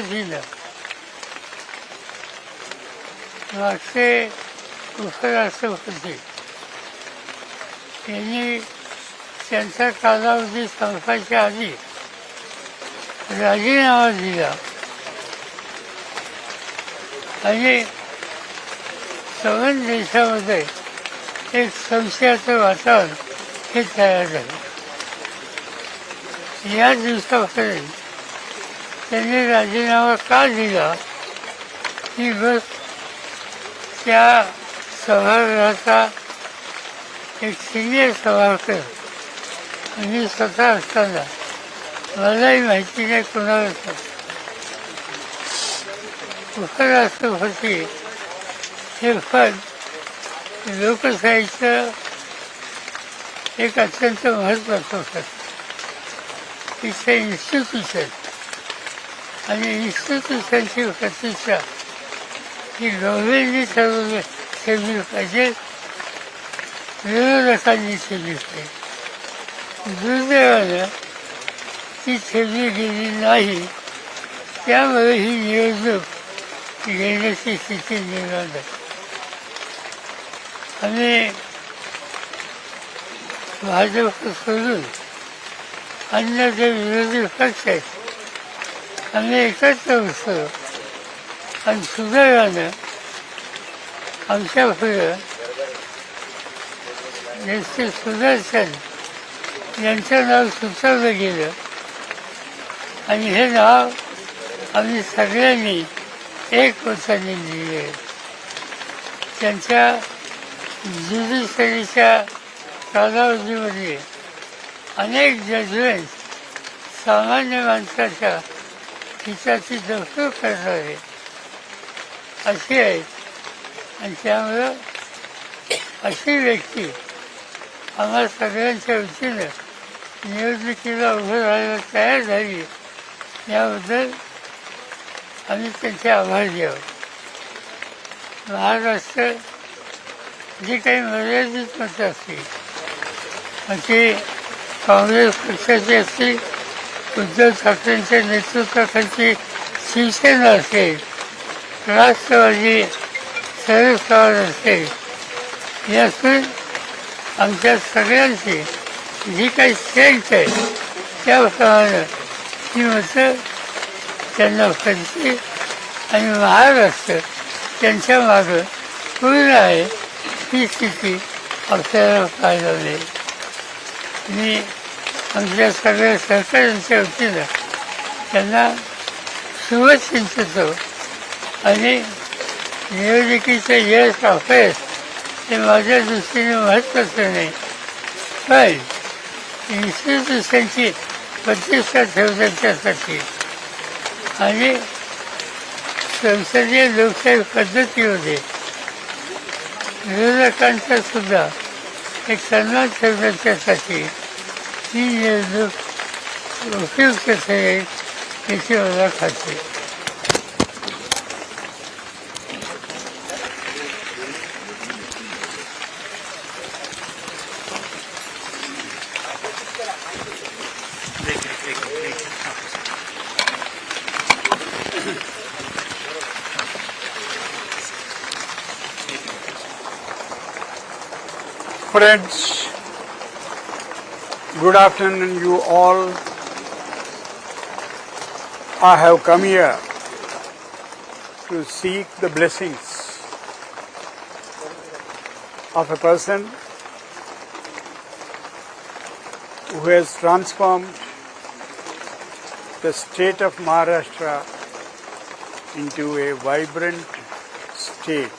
दिलं. मागचे उपराष्ट्रपती यांनी त्यांचा कालावधी संपायच्या आधी राजीनामा दिला. आणि सगळ्या देशामध्ये एक संशयाचं वातावरण हे तयार झालं. या दिवसापर्यंत त्यांनी राजीनामा का दिला? ही गोष्ट त्या सभागृहाचा एक सिनियर सभागृह मी स्वतः असताना मलाही माहिती नाही कुणाला उपराष्ट्रपती हे पद लोकशाहीचं एक अत्यंत महत्त्वाचं पद. तिथे इन्स्टिट्यूशन आणि इन्स्टिट्यूशनची प्रतिष्ठा ही गव्हर्नमेंटनी ठरवली ठेवली पाहिजे. विरोधकांनी ठेवली पाहिजे दुर्दैवानं ती ठेवली गेली नाही. त्यामुळे ही निवडणूक घेण्याची स्थिती निर्माण झाली आम्ही भाजप सोडून अन्य जे विरोधी पक्ष आहेत आम्ही एकत्र बसलो आणि सुदैवानं आमच्या पुढं जसे सुदर्शन यांचं नाव सुचवलं गेलं. आणि हे नाव आम्ही सगळ्यांनी एक वर्षाने लिहिले. त्यांच्या ज्युडिशरीच्या कालावधीमध्ये अनेक जजमेंट सामान्य माणसाच्या हिताची दखल करणारे. अशी आहेत. आणि त्यामुळं अशी व्यक्ती आम्हा सगळ्यांच्या वतीनं निवडणुकीला उभं राहायला तयार झाली. याबद्दल आम्ही त्यांचे आभार द्यावं महाराष्ट्र जी काही मर्यादित मतं असतील मग ती काँग्रेस पक्षाची असतील उद्धव ठाकरेंच्या नेतृत्वाखालची शिवसेना असेल राष्ट्रवादी शरद पवार असेल यातून आमच्या सगळ्यांची जी काही स्ट्रेंथ आहे त्याप्रमाणे ही मतं त्यांना पडते आणि महाराष्ट्र त्यांच्या मागं पूर्ण आहे ही स्थिती आपल्याला पाहायला मिळेल. मी आमच्या सगळ्या सहकाऱ्यांच्या वतीनं त्यांना शुभचिंतितो आणि निवडणुकीचं यश अपयश हे माझ्या दृष्टीने महत्त्वाचं नाही पण इन्स्टिट्यूशनची प्रतिष्ठा ठेवण्याच्यासाठी आणि संसदीय लोकशाही पद्धतीमध्ये विरोधकांचा सुद्धा एक सन्मान ठेवण्याच्यासाठी ही निवडणूक उपयुक्त आहे याची मला खात्री afternoon, you all. I have come here to seek the blessings of a person who has transformed the state of Maharashtra into a vibrant state.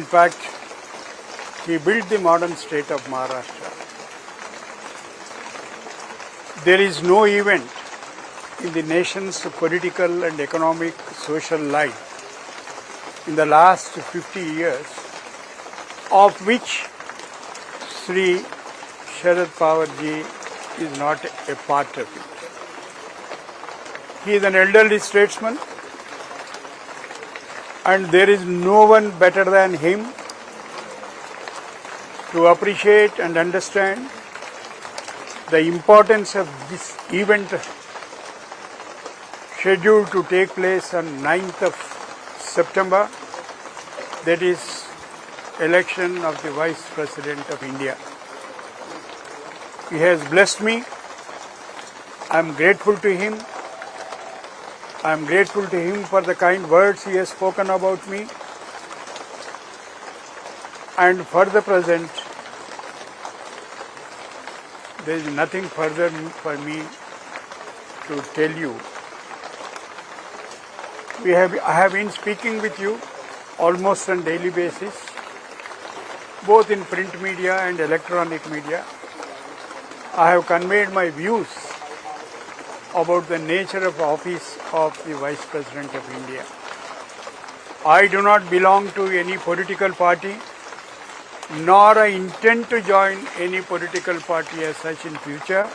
In fact, he built the modern state of Maharashtra. There is no event in the nation's political and economic social life in the last 50 years of which Sri Sharad Pawar ji is not a part of it. He is an elderly statesman and there is no one better than him to appreciate and understand the importance of this event scheduled to take place on 9th of September. That is election of the Vice President of India. He has blessed me. I am grateful to him. I am grateful to him for the kind words he has spoken about me. And for the present, there is nothing further for me to tell you. We have, I have been speaking with you almost on daily basis, both in print media and electronic media. I have conveyed my views about the nature of office of the Vice President of India. I do not belong to any political party, nor I intend to join any political party as such in future.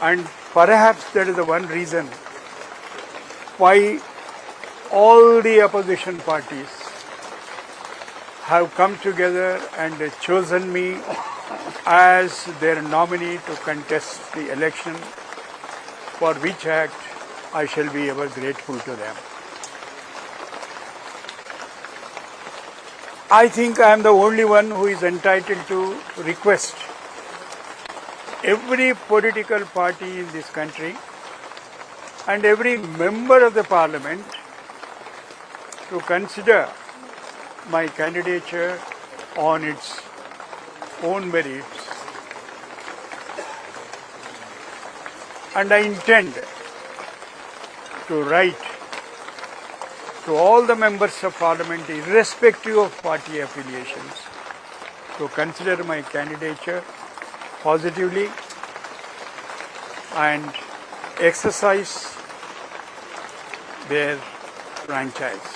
And perhaps that is the one reason why all the opposition parties have come together and chosen me as their nominee to contest the election, for which act I shall be ever grateful to them. I think I am the only one who is entitled to request every political party in this country and every member of the parliament to consider my candidature on its own merits. And I intend to write to all the members of parliament, irrespective of party affiliations, to consider my candidature positively and exercise their franchise.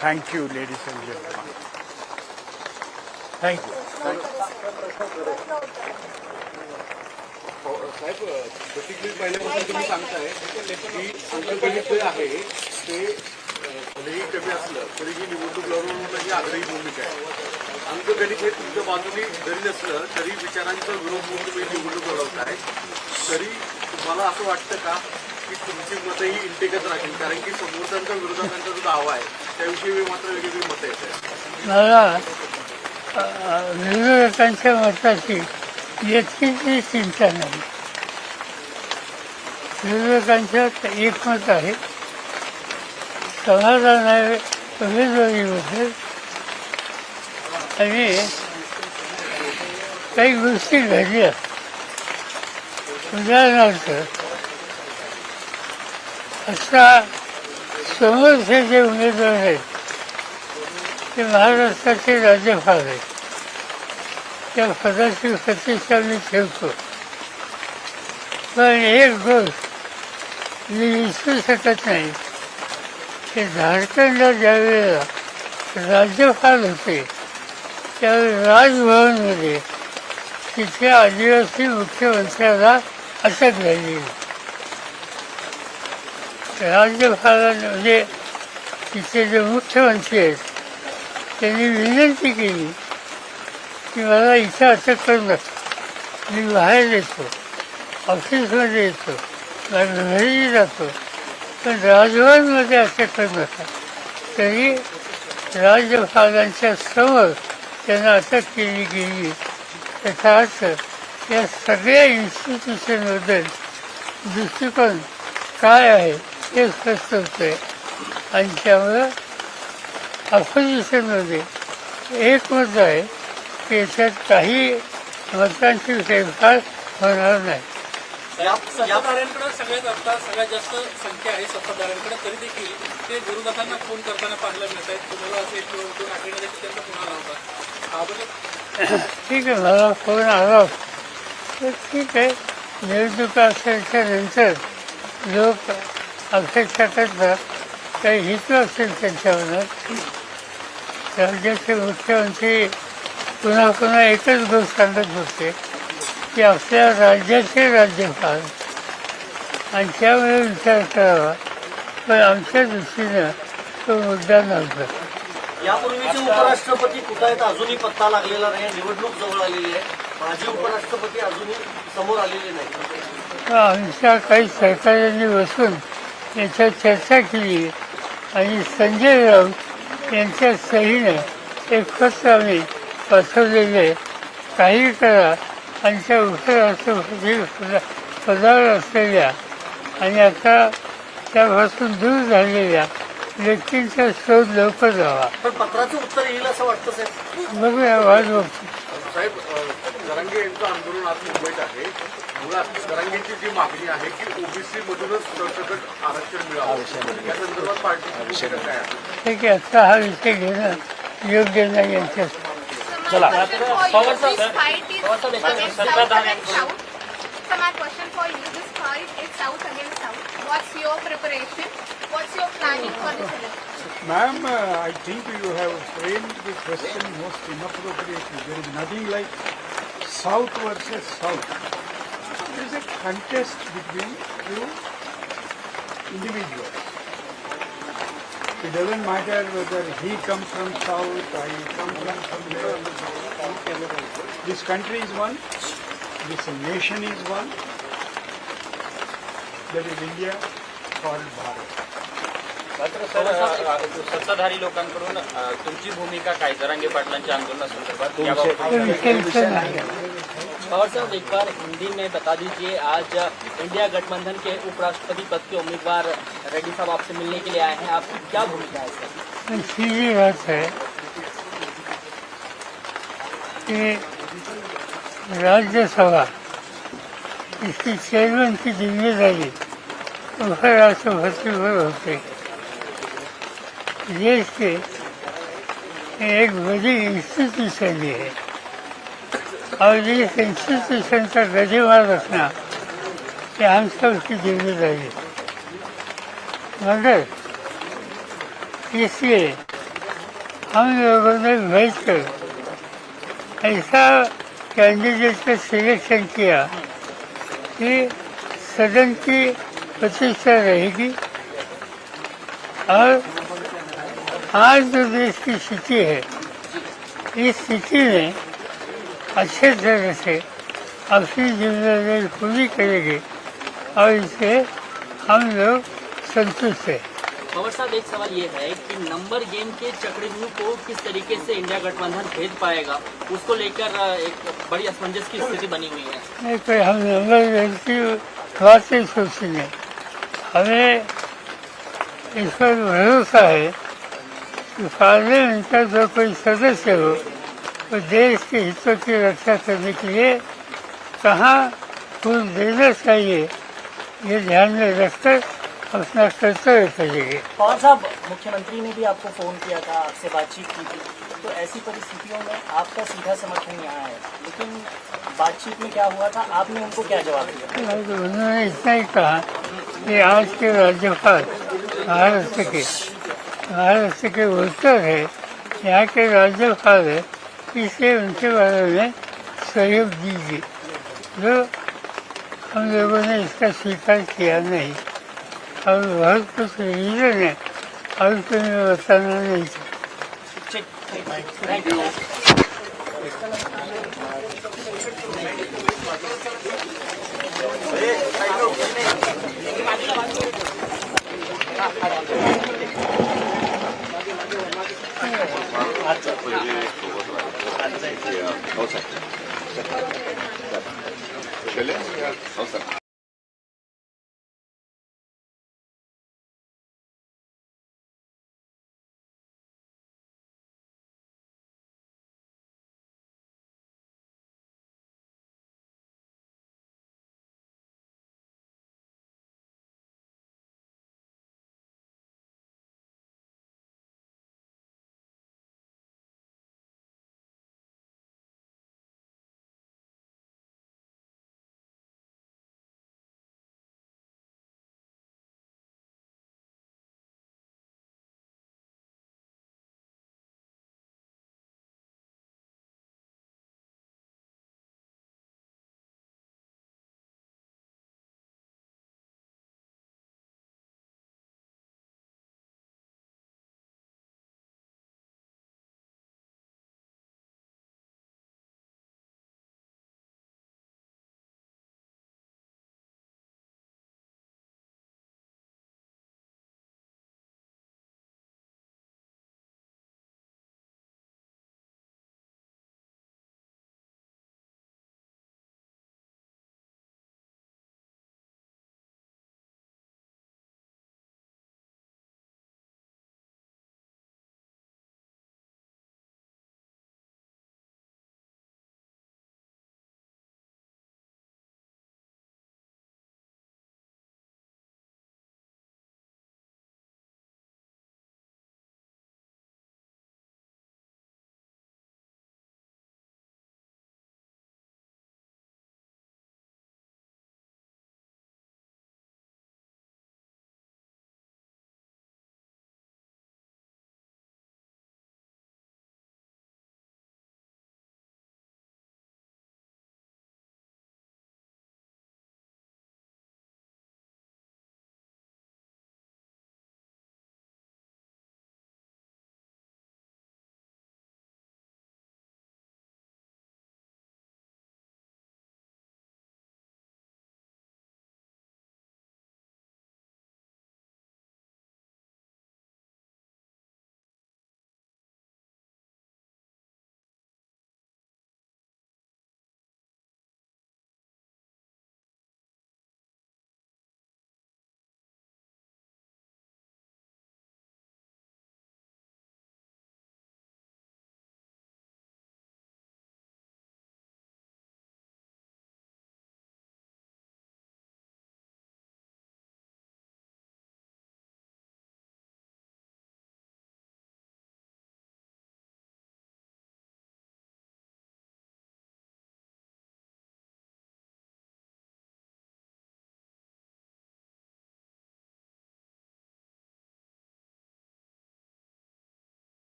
Thank you, ladies and gentlemen. Thank you. Saheb basically पहिल्यापासून तुम्ही सांगताय की अंकगणित जे आहे ते अ, कमी असलं तरीही निवडणूक लढवणं ही आग्रही भूमिका आहे. अंकगणित हे तुमच्या बाजूने जरी नसलं तरी विचारांचा विरोध म्हणून तुम्ही निवडणूक लढवताय. तरी तुम्हाला असं वाटतं का की तुमची मतं ही इंटेकच राहतील? कारण की समोरच्यांच्या विरोधाचा जो दावा आहे त्याविषयी मात्र वेगवेगळी मतं येत आहेत. मला विरोधकांच्या मताची याची चिंता नाही. विरोधकांच्या एकमत आहे. समाधान उमेदवारी उमेदवारीबद्दल आणि काही गोष्टी घडल्या उदाहरणार्थ आता समोरचे जे उमेदवार आहेत ते महाराष्ट्राचे राज्यपाल आहेत त्या पदाची प्रतिष्ठा मी ठेवतो पण एक गोष्ट मी विसरू शकत नाही की झारखंडला ज्यावेळेला राज्यपाल होते त्यावेळी राजभवनमध्ये तिथे आदिवासी मुख्यमंत्र्याला अटक झाली. राज्यपालाने म्हणजे तिथे जे मुख्यमंत्री आहेत त्यांनी विनंती केली की मला इथं अटक करू नका. मी बाहेर येतो ऑफिसमध्ये येतो माझ्या घरी जातो. पण राजभवनमध्ये असं करू नका तरी राजभागांच्या समोर त्यांना अटक केली गेली. त्याचा अर्थ या सगळ्या इन्स्टिट्यूशनबद्दल दृष्टिकोन काय आहे हे स्पष्ट होतंय. आणि त्यामुळं अपोजिशनमध्ये एकमत आहे की याच्यात काही मतांची फेरफार होणार नाही. सत्ताधाऱ्यांकडे सगळ्यात आता सगळ्यात जास्त संख्या आहे सत्ताधाऱ्यांकडे तरी देखील ते विरोधकांना फोन करताना पाहायला मिळत आहेत. तुम्हाला असे दोन आठवड्यात त्यांचा फोन आला होता. ठीक आहे मला फोन आला. होता. तर ठीक आहे. निवडणुका असायच्या नंतर लोक अपेक्षा करतात काही हित असेल त्यांच्या मनात राज्याचे मुख्यमंत्री पुन्हा पुन्हा एकच गोष्ट सांगत होते. की आपल्या राज्याचे राज्यपाल. आणि त्यामुळे विचार करावा. पण आमच्या दृष्टीनं तो मुद्दा नव्हता. यापूर्वीचे उपराष्ट्रपती कुठं आहेत? अजूनही पत्ता लागलेला नाही. निवडणूक जवळ आलेली आहे. माजी उपराष्ट्रपती अजूनही समोर आलेले नाही. आमच्या काही सहकाऱ्यांनी बसून याच्यावर चर्चा केली. आणि संजय राऊत यांच्या सहीने एक पत्र आम्ही पाठवलेले काही करा. आणि त्या उपराष्ट्रपती पदा- पदावर असलेल्या आणि आता त्यापासून दूर झालेल्या व्यक्तींचा शोध लवकर लावा पण पत्राचं उत्तर येईल असं वाटतं साहेब बघूया वाट बघतो साहेब जरांगे यांचं आंदोलन आज मुंबईत आहे मुळात जरांगेची जी मागणी आहे की ओबीसी मधूनच सरसकट आरक्षण मिळावं या संदर्भात आहे ठीक आहे आता हा विषय घेणं योग्य नाही यांच्या So my question for you, this fight is against South against South. So my question for you, this fight is South against South. What's your preparation? What's your planning for this election? Ma'am, uh, I think you have framed the question most inappropriately. There is nothing like South versus South. It is a contest between two individuals. It doesn't matter whether he comes from South, I come from somewhere. This country is one, this nation is one. That is India called Bharat. मात्र sir अ, सत्ताधारी लोकांकडून तुमची भूमिका काय? जरांगे पाटलांच्या आंदोलनासंदर्भात पवार साहब एक बार हिंदी में बता दीजिए आज इंडिया गठबंधन के उपराष्ट्रपति पद के उम्मीदवार रेड्डी साहब आपसे मिलने के लिए आए हैं। आपकी क्या भूमिका है सीधी बात है कि राज्यसभा इसकी चेयरमैन की जिम्मेदारी उपराष्ट्रपति पर होती है। देश के एक बड़ी इंस्टीट्यूशन ये है। और इस इंस्टीट्यूशन का गतिवार रखना ये हम सब की जिम्मेदारी मगर इसलिए हम लोगों ने बैठकर ऐसा कैंडिडेट का सिलेक्शन किया कि सदन की प्रतिष्ठा रहेगी और आज जो देश की स्थिति है इस स्थिति में अच्छे तरह से अपनी ज़िम्मेदारी पूरी करेंगे और इससे हम लोग संतुष्ट हैं। पवार साहब एक सवाल ये है कि नंबर गेम के चक्रव्यूह को किस तरीके से इंडिया गठबंधन भेद पाएगा? उसको लेकर एक बड़ी असमंजस की स्थिति बनी हुई है। नहीं कोई हम नंबर गेम की बात नहीं सोचेंगे हमें इस पर भरोसा है कि पार्लियामेंट का जो कोई सदस्य हो वो देश के हितों की रक्षा करने के लिए कहाँ फूल देना चाहिए ये ध्यान में रखकर अपना कर्तव्य करेंगे पवार साहब मुख्यमंत्री ने भी आपको फ़ोन किया था आपसे बातचीत की थी। तो ऐसी परिस्थितियों में आपका सीधा समर्थन यहाँ है। लेकिन बातचीत में क्या हुआ था? आपने उनको क्या जवाब दिया? उन्होंने इतना ही कहा कि आज के राज्यपाल महाराष्ट्र के महाराष्ट्र के उत्तर है यहाँ के राज्यपाल है इसलिए उनके बारे में सहयोग दीजिए। जो हम लोगों ने इसका स्वीकार किया नहीं और बहुत कुछ रीजन है और तुम्हें बताना नहीं चाहता